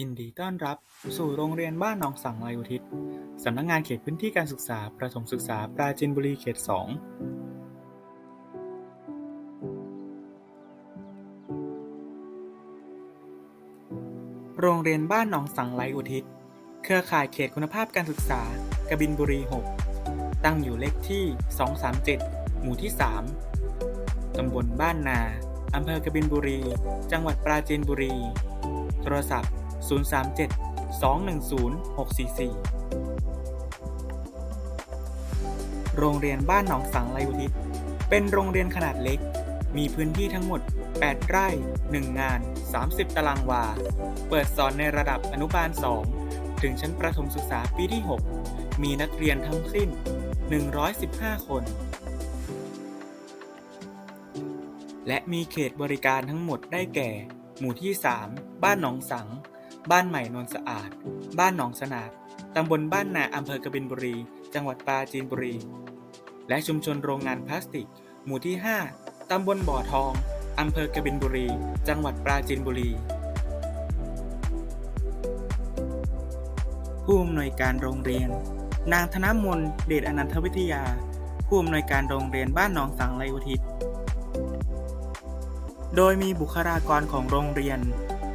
ยินดีต้อนรับสู่โรงเรียนบ้านหนองสังไลอุทิศ สำนักงานเขตพื้นที่การศึกษา ประถมศึกษา ปราจีนบุรีเขต 2 โรงเรียนบ้านหนองสังไลอุทิศ เครือข่ายเขตคุณภาพการศึกษากบินบุรี 6 ตั้งอยู่เลขที่ 237 หมู่ที่ 3 ตำบลบ้านนา อำเภอกบินบุรี จังหวัดปราจีนบุรี โทรศัพท์ 037 210 644 โรงเรียนบ้านหนองสังไลอุทิศ เป็นโรงเรียนขนาดเล็ก มีพื้นที่ทั้งหมด 8 ไร่ 1 งาน 30 ตารางวา เปิดสอนในระดับอนุบาล 2 ถึงชั้นประถมศึกษาปีที่ 6 มีนักเรียนทั้งสิ้น 115 คน และมีเขตบริการทั้งหมดได้แก่ หมู่ที่ 3 บ้านหนองสัง บ้านใหม่นนสะอาด บ้านหนองสนาดตำบลบ้านนาอำเภอกบินบุรี จังหวัดปราจีนบุรี และชุมชนโรงงานพลาสติก หมู่ที่ 5 ตำบลบ่อทอง อำเภอกบินบุรี จังหวัดปราจีนบุรี ผู้อำนวยการโรงเรียน นางธนมนเดชอนันทวิทยา ผู้อำนวยการโรงเรียนบ้านหนองสังไลอุทิศ โดยมีบุคลากรของโรงเรียน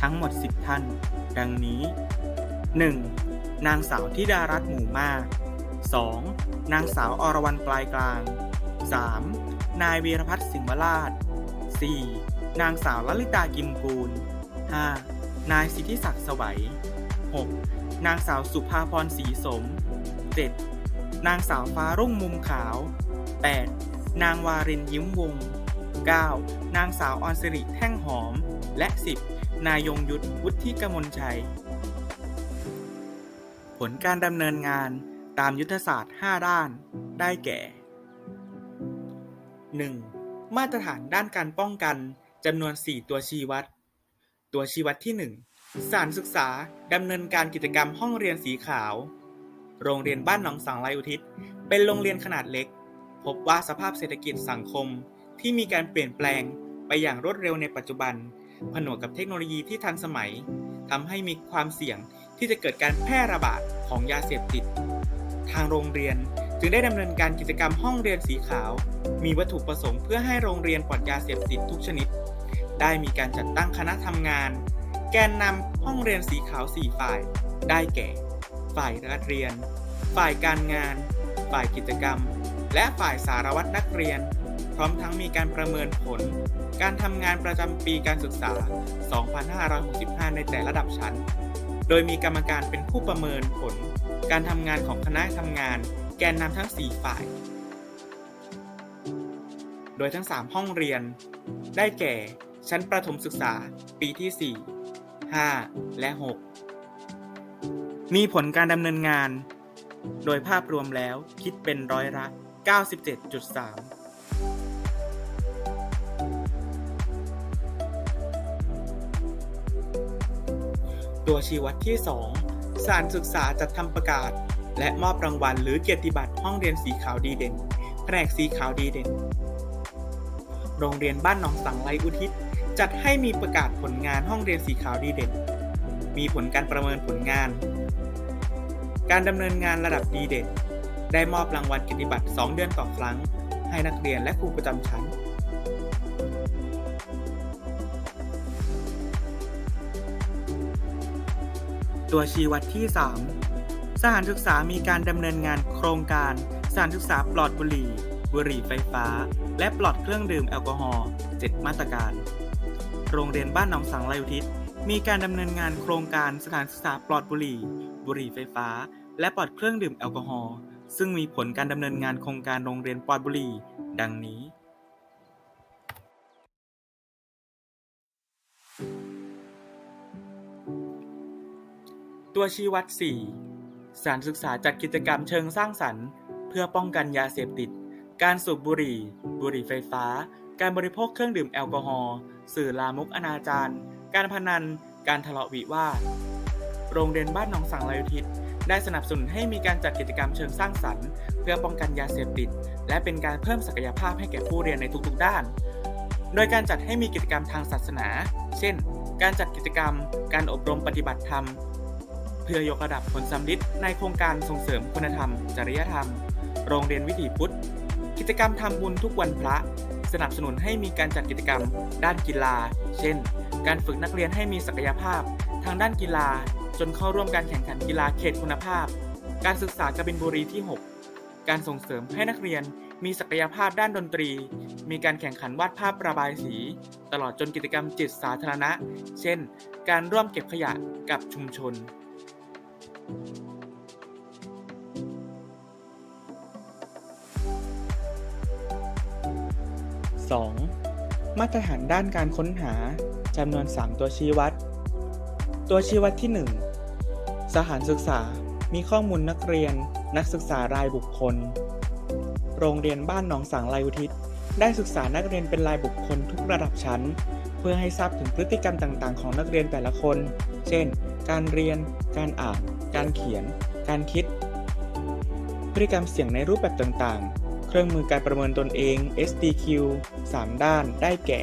ทั้งหมด 10 ท่าน ดังนี้ 1. นางสาวธิดารัตน์หมู่มาก 2. นางสาวอรวรรณปลายกลาง 3. นายวีรพัฒน์สิงห์วราช 4. นางสาวลลิตากิมกูล 5. นายสิทธิศักดิ์สวัย 6. นางสาวสุภาพรศรีสม 7. นางสาวฟ้ารุ่งมุมขาว 8. นางวารินยิ้มวง 9. นางสาวออนสิริแท่งหอม และ 10. นายงยุทธวุฒิกมลชัย ผลการดำเนินงานตามยุทธศาสตร์ 5 ด้าน ได้แก่ 1. มาตรฐานด้านการป้องกันจำนวน 4 ตัวชี้วัด ตัวชี้วัดที่ 1 สานศึกษาดำเนินการกิจกรรมห้องเรียนสีขาว โรงเรียนบ้านหนองสังไลอุทิศ เป็นโรงเรียนขนาดเล็ก พบว่าสภาพเศรษฐกิจสังคมที่มีการเปลี่ยนแปลงไปอย่างรวดเร็วในปัจจุบัน ผนวกกับเทคโนโลยีที่ทันสมัยทำให้มีความเสี่ยงที่จะเกิดการแพร่ระบาดของยาเสพติด ทางโรงเรียนจึงได้ดำเนินการกิจกรรมห้องเรียนสีขาว มีวัตถุประสงค์เพื่อให้โรงเรียนปลอดยาเสพติดทุกชนิด ได้มีการจัดตั้งคณะทำงาน แกนนำห้องเรียนสีขาว 4 ฝ่าย ได้แก่ ฝ่ายนักเรียน ฝ่ายการงาน ฝ่ายกิจกรรม และฝ่ายสารวัตรนักเรียน พร้อมทั้งมีการประเมินผล การทำงานประจำปีการศึกษา 2565 ในแต่ระดับชั้น โดยมีกรรมการเป็นผู้ประเมินผล การทำงานของคณะทำงาน แกนนำทั้ง 4 ฝ่าย โดยทั้ง 3 ห้องเรียน ได้แก่ ชั้นประถมศึกษา ปีที่ 4 5 และ 6 มีผลการดำเนินงาน โดยภาพรวมแล้วคิดเป็นร้อยละ 97.3 ตัวชี้วัดที่ 2 สานศึกษาจัดทำประกาศ และมอบรางวัลหรือเกียรติบัตรห้องเรียนสีขาวดีเด่น แผนกสีขาวดีเด่น โรงเรียนบ้านหนองสังไลอุทิศ จัดให้มีประกาศผลงานห้องเรียนสีขาวดีเด่น มีผลการประเมินผลงาน การดำเนินงานระดับดีเด่น ได้มอบรางวัลเกียรติบัตร 2 เดือนต่อครั้ง ให้นักเรียนและครูประจำชั้น ตัวชี้วัดที่ 3 สถานศึกษามีการดำเนินงานโครงการสถานศึกษาปลอดบุหรี่ บุหรี่ไฟฟ้า และปลอดเครื่องดื่มแอลกอฮอล์ 7 มาตรการ โรงเรียนบ้านหนองสังไลอุทิศ มีการดำเนินงานโครงการสถานศึกษาปลอดบุหรี่ บุหรี่ไฟฟ้า และปลอดเครื่องดื่มแอลกอฮอล์ ซึ่งมีผลการดำเนินงานโครงการโรงเรียนปลอดบุหรี่ ดังนี้ ตัวชี้วัด 4สถานศึกษาจัดกิจกรรมเชิงสร้างสรรค์ เพื่อป้องกันยาเสพติด การสูบบุหรี่ บุหรี่ไฟฟ้า การบริโภคเครื่องดื่มแอลกอฮอล์ สื่อลามกอนาจารการพนัน การทะเลาะวิวาท โรงเรียนบ้านหนองสังไลอุทิศได้สนับสนุนให้มีการจัดกิจกรรมเชิงสร้างสรรค์ เพื่อป้องกันยาเสพติด และเป็นการเพิ่มศักยภาพให้แก่ผู้เรียนในทุกๆด้าน โดยการจัดให้มีกิจกรรมทางศาสนา เช่น การจัดกิจกรรม การอบรมปฏิบัติธรรม เพื่อยกระดับผลสำลิดในโครงการส่งเสริมคุณธรรม จริยธรรม โรงเรียนวิถีพุทธ กิจกรรมทำบุญทุกวันพระ สนับสนุนให้มีการจัดกิจกรรม ด้านกีฬา เช่น การฝึกนักเรียนให้มีศักยภาพ ทางด้านกีฬา จนเข้าร่วมการแข่งขันกีฬาเขตคุณภาพ การศึกษากบินบุรีที่ 6 การส่งเสริมให้นักเรียนมีศักยภาพด้านดนตรี มีการแข่งขันวาดภาพระบายสี ตลอดจนกิจกรรมจิตสาธารณะ เช่น การร่วมเก็บขยะกับชุมชน 2. มาตรฐานด้านการค้นหาจำนวน 3 ตัวชี้วัด ตัวชี้วัดที่ 1 สถานศึกษา มีข้อมูลนักเรียน นักศึกษารายบุคคล โรงเรียนบ้านหนองสังลายอุทิศ ได้ศึกษานักเรียนเป็นรายบุคคลทุกระดับชั้น เพื่อให้ทราบถึงพฤติกรรมต่างๆ ของนักเรียนแต่ละคน เช่น การเรียน การอ่าน การเขียน การคิด พฤติกรรมเสี่ยงในรูปแบบต่างๆ เครื่องมือการประเมินตนเอง SDQ 3 ด้าน ได้แก่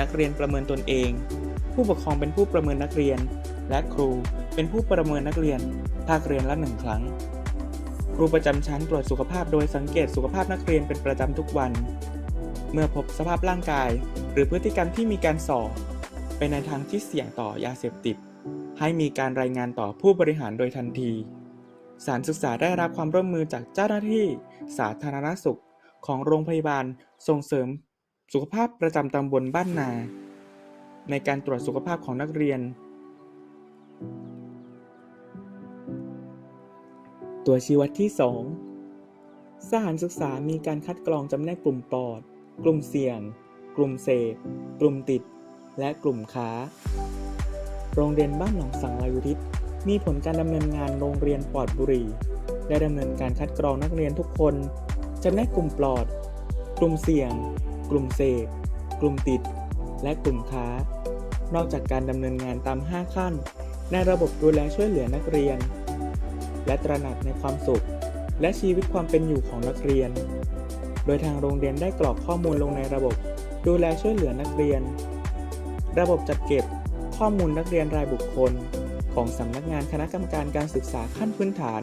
นักเรียนประเมินตนเอง ผู้ปกครองเป็นผู้ประเมินนักเรียน และครูเป็นผู้ประเมินนักเรียน ภาคเรียนละหนึ่งครั้ง ครูประจำชั้นตรวจสุขภาพโดยสังเกตสุขภาพนักเรียนเป็นประจำทุกวัน เมื่อพบสภาพร่างกาย หรือพฤติกรรมที่มีการส่อไปในทางที่เสี่ยงต่อยาเสพติด ให้มีการรายงานต่อผู้บริหารโดยทันที สารศึกษาได้รับความร่วมมือจากเจ้าหน้าที่ สาธารณสุข ของโรงพยาบาลส่งเสริม สุขภาพประจำตำบลบ้านนา ในการตรวจสุขภาพของนักเรียน ตัวชี้วัดที่ 2 สถานศึกษามีการคัดกรองจำแนกกลุ่มปอด กลุ่มเสี่ยง กลุ่มเสพ กลุ่มติด และกลุ่มค้า โรงเรียนบ้านหนองสังลายุทิศมีผลการดำเนินงานโรงเรียนปลอดบุหรี่ได้ดำเนินการคัดกรองนักเรียนทุกคนจำแนกกลุ่มปลอด กลุ่มเสี่ยง กลุ่มเสพกลุ่มติด และกลุ่มค้า นอกจากการดำเนินงานตาม 5 ขั้น ในระบบดูแลช่วยเหลือนักเรียน และตระหนักในความสุข และชีวิตความเป็นอยู่ของนักเรียน โดยทางโรงเรียนได้กรอกข้อมูลลงในระบบดูแลช่วยเหลือนักเรียน ระบบจัดเก็บ ข้อมูลนักเรียนรายบุคคล ของสำนักงานคณะกรรมการการศึกษาขั้นพื้นฐาน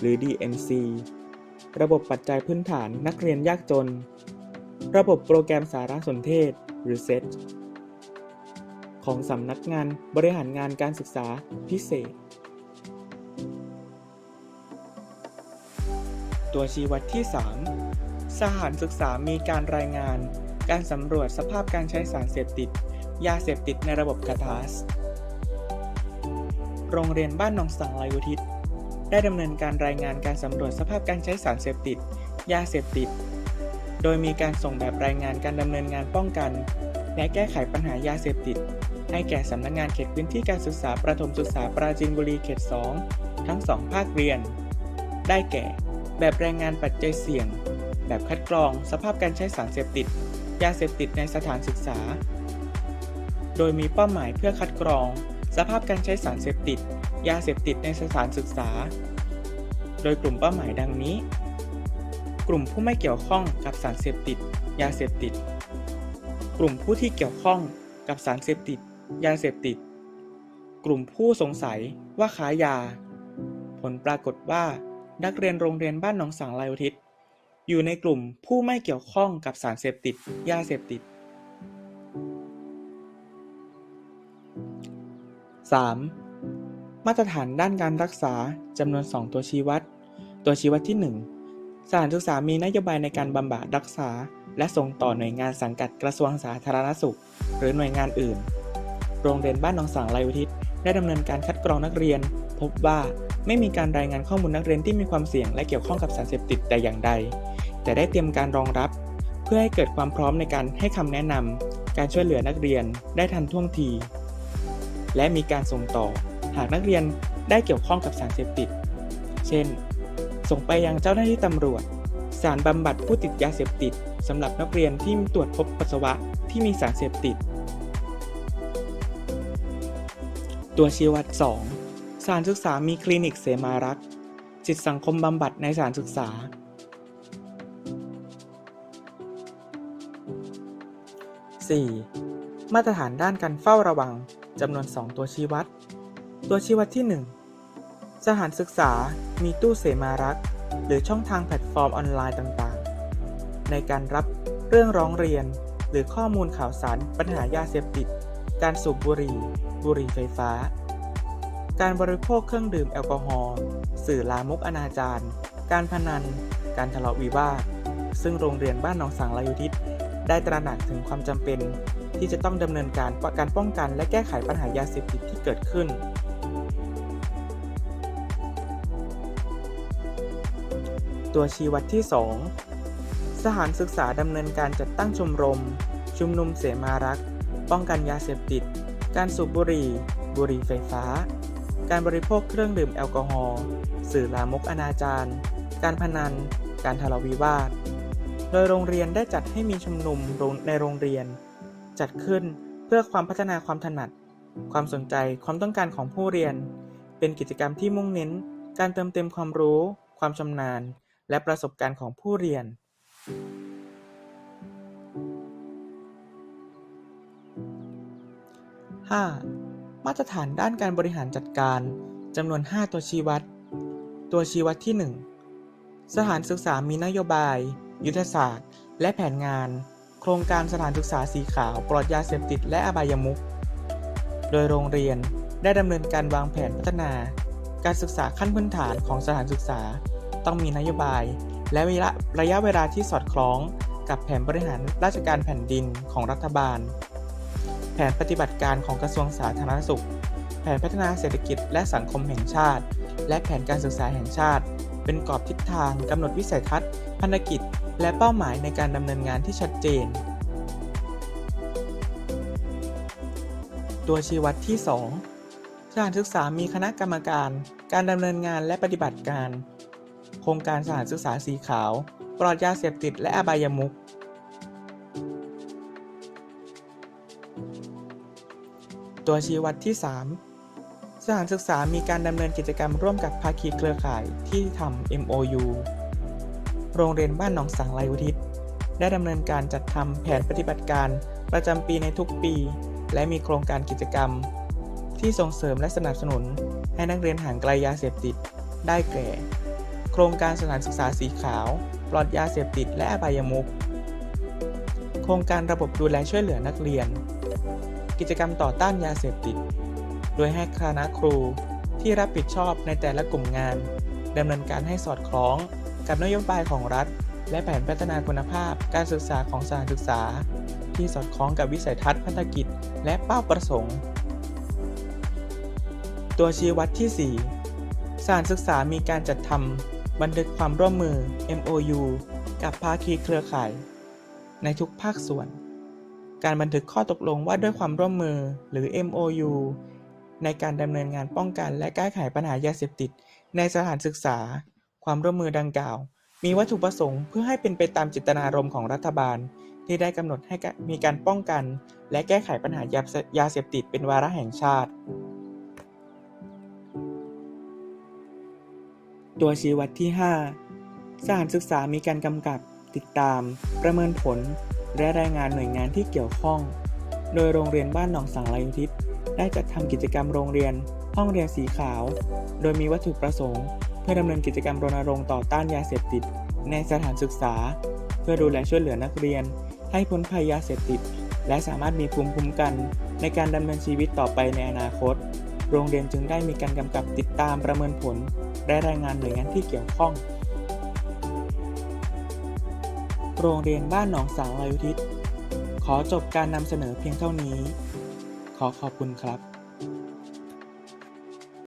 หรือ DMC ระบบปัจจัยพื้นฐานนักเรียนยากจน ระบบโปรแกรมสารสนเทศ หรือ SET ของสำนักงานบริหารงานการศึกษาพิเศษ ตัวชี้วัดที่ 3 สถานศึกษามีการรายงาน การสำรวจสภาพการใช้สารเสพติด ยาเสพติดในระบบคาทาส โรงเรียนบ้านหนองสังลายุทิศได้ดำเนินการรายงานการสำรวจสภาพการใช้สารเสพติด ยาเสพติด โดยมีการส่งแบบรายงานการดำเนินงานป้องกัน และแก้ไขปัญหายาเสพติด ให้แก่สำนักงานเขตพื้นที่การศึกษาประถมศึกษาปราจีนบุรีเขต 2 ทั้ง 2 ภาคเรียน ได้แก่ แบบรายงานปัจจัยเสี่ยง แบบคัดกรอง สภาพการใช้สารเสพติด ยาเสพติดในสถานศึกษา โดยมีเป้าหมายเพื่อคัดกรอง สภาพการใช้สารเสพติด ยาเสพติดในสถานศึกษา โดยกลุ่มเป้าหมายดังนี้ กลุ่มผู้ไม่เกี่ยวข้องกับสารเสพติด ยาเสพติด กลุ่มผู้ที่เกี่ยวข้องกับสารเสพติด ยาเสพติด กลุ่มผู้สงสัยว่าค้ายา ผลปรากฏว่านักเรียนโรงเรียนบ้านหนองสังลายอุทิศอยู่ในกลุ่มผู้ไม่เกี่ยวข้องกับสารเสพติด ยาเสพติด 3. มาตรฐานด้านการรักษาจำนวน 2 ตัวชี้วัด ตัวชี้วัดที่ 1 สถานศึกษามีนโยบายในการบำบัดรักษา และส่งต่อหน่วยงานสังกัดกระทรวงสาธารณสุข หรือหน่วยงานอื่น โรงเรียนบ้านหนองสังลายอุทิศได้ดำเนินการคัดกรองนักเรียน พบว่าไม่มีการรายงานข้อมูลนักเรียนที่มีความเสี่ยงและเกี่ยวข้องกับสารเสพติดแต่อย่างใด แต่ได้เตรียมการรองรับ เพื่อให้เกิดความพร้อมในการให้คำแนะนำการช่วยเหลือนักเรียนได้ทันท่วงที และมีการส่งต่อ หากนักเรียนได้เกี่ยวข้องกับสารเสพติด เช่น ส่งไปยังเจ้าหน้าที่ตำรวจ สารบำบัดผู้ติดยาเสพติดสำหรับนักเรียนที่ตรวจพบปัสสาวะที่มีสารเสพติด ตัวชี้วัด 2 สานศึกษามีคลินิกเสมารักษ์จิตสังคมบำบัดในสานศึกษา 4. มาตรฐานด้านการเฝ้าระวัง จำนวน 2 ตัวชี้วัด ตัวชี้วัดที่ 1 สถานศึกษามีตู้เสมารักษ์หรือช่องทางแพลตฟอร์มออนไลน์ต่างๆ ในการรับเรื่องร้องเรียน หรือข้อมูลข่าวสารปัญหายาเสพติด การสูบบุหรี่ บุหรี่ไฟฟ้า การบริโภคเครื่องดื่มแอลกอฮอล์สื่อลามกอนาจารการพนัน การทะเลาะวิวาท ซึ่งโรงเรียนบ้านหนองสังลายุทิศได้ตระหนักถึงความจำเป็น ที่จะต้องดำเนินการการป้องกัน และแก้ไขปัญหายาเสพติดที่เกิดขึ้น ตัวชี้วัดที่ 2 สถานศึกษาดำเนินการจัดตั้งชมรม ชุมนุมเสมารักษ์ป้องกันยาเสพติด การสูบบุหรี่ บุหรี่ไฟฟ้า การบริโภคเครื่องดื่มแอลกอฮอล์สื่อลามกอนาจารการพนัน การทะเลาะวิวาท โดยโรงเรียนได้จัดให้มีชุมนุมในโรงเรียน จัดขึ้นเพื่อความพัฒนาความถนัด ความสนใจความต้องการของผู้เรียน เป็นกิจกรรมที่มุ่งเน้น การเติมเต็มความรู้ ความชำนาญ และประสบการณ์ของผู้เรียน 5. มาตรฐานด้านการบริหารจัดการจำนวน 5 ตัวชี้วัด ตัวชี้วัดที่ 1 สถานศึกษามีนโยบาย ยุทธศาสตร์ และแผนงาน โครงการสถานศึกษาสีขาวปลอดยาเสพติดและอบายมุขโดยโรงเรียนได้ดำเนินการวางแผนพัฒนา การศึกษาขั้นพื้นฐานของสถานศึกษา ต้องมีนโยบาย และระยะระยะเวลาที่สอดคล้องกับแผนบริหารราชการแผ่นดินของรัฐบาล แผนปฏิบัติการของกระทรวงสาธารณสุข แผนพัฒนาเศรษฐกิจและสังคมแห่งชาติ และแผนการศึกษาแห่งชาติ เป็นกรอบทิศทางกำหนดวิสัยทัศน์พันธกิจ และเป้าหมายในการดำเนินงานที่ชัดเจน ตัวชี้วัดที่ 2 สถานศึกษามีคณะกรรมการ การดำเนินงานและปฏิบัติการ โครงการสถานศึกษาสีขาว ปลอดยาเสพติดและอบายมุขตัวชี้วัดที่ 3 สถานศึกษามีการดำเนินกิจกรรมร่วมกับภาคีเครือข่ายที่ทำ MOU โรงเรียนบ้านหนองสังไลอุทิศได้ดำเนินการจัดทำแผนปฏิบัติการประจำปีในทุกปี และมีโครงการกิจกรรม ที่ส่งเสริมและสนับสนุน ให้นักเรียนห่างไกลยาเสพติด ได้แก่ โครงการสถานศึกษาสีขาว ปลอดยาเสพติดและอบายมุขโครงการระบบดูแลช่วยเหลือนักเรียน กิจกรรมต่อต้านยาเสพติด โดยให้คณะครูที่รับผิดชอบในแต่ละกลุ่มงานดำเนินการให้สอดคล้อง กับนโยบายของรัฐ และแผนพัฒนาคุณภาพการศึกษาของสถานศึกษา ที่สอดคล้องกับวิสัยทัศน์พันธกิจ และเป้าประสงค์ ตัวชี้วัดที่ 4 สถานศึกษามีการจัดทำบันทึกความร่วมมือ MOU กับภาคีเครือข่าย ในทุกภาคส่วน การบันทึกข้อตกลงว่าด้วยความร่วมมือหรือ MOU ในการดำเนินงานป้องกันและแก้ไขปัญหายาเสพติดในสถานศึกษา ความร่วมมือดังกล่าว มีวัตถุประสงค์เพื่อให้เป็นไปตามเจตนารมณ์ของรัฐบาล ที่ได้กำหนดให้มีการป้องกัน และแก้ไขปัญหายายาเสพติดเป็นวาระแห่งชาติ ตัวชี้วัดที่ 5 สถานศึกษามีการกำกับ ติดตาม ประเมินผล และรายงานหน่วยงานที่เกี่ยวข้อง โดยโรงเรียนบ้านหนองสังลายุทิศได้จัดทำกิจกรรมโรงเรียน ห้องเรียนสีขาว โดยมีวัตถุประสงค์ เพื่อดำเนินกิจกรรมรณรงค์ต่อต้านยาเสพติด ในสถานศึกษา เพื่อดูแลช่วยเหลือนักเรียน ให้พ้นภัยยาเสพติด และสามารถมีภูมิคุ้มกัน ในการดำเนินชีวิตต่อไปในอนาคต โรงเรียนจึงได้มีการกำกับติดตามประเมินผล และรายงานหน่วยงานที่เกี่ยวข้อง โรงเรียนบ้านหนองสังลายุทิศขอจบการนำเสนอเพียงเท่านี้ ขอขอบคุณครับ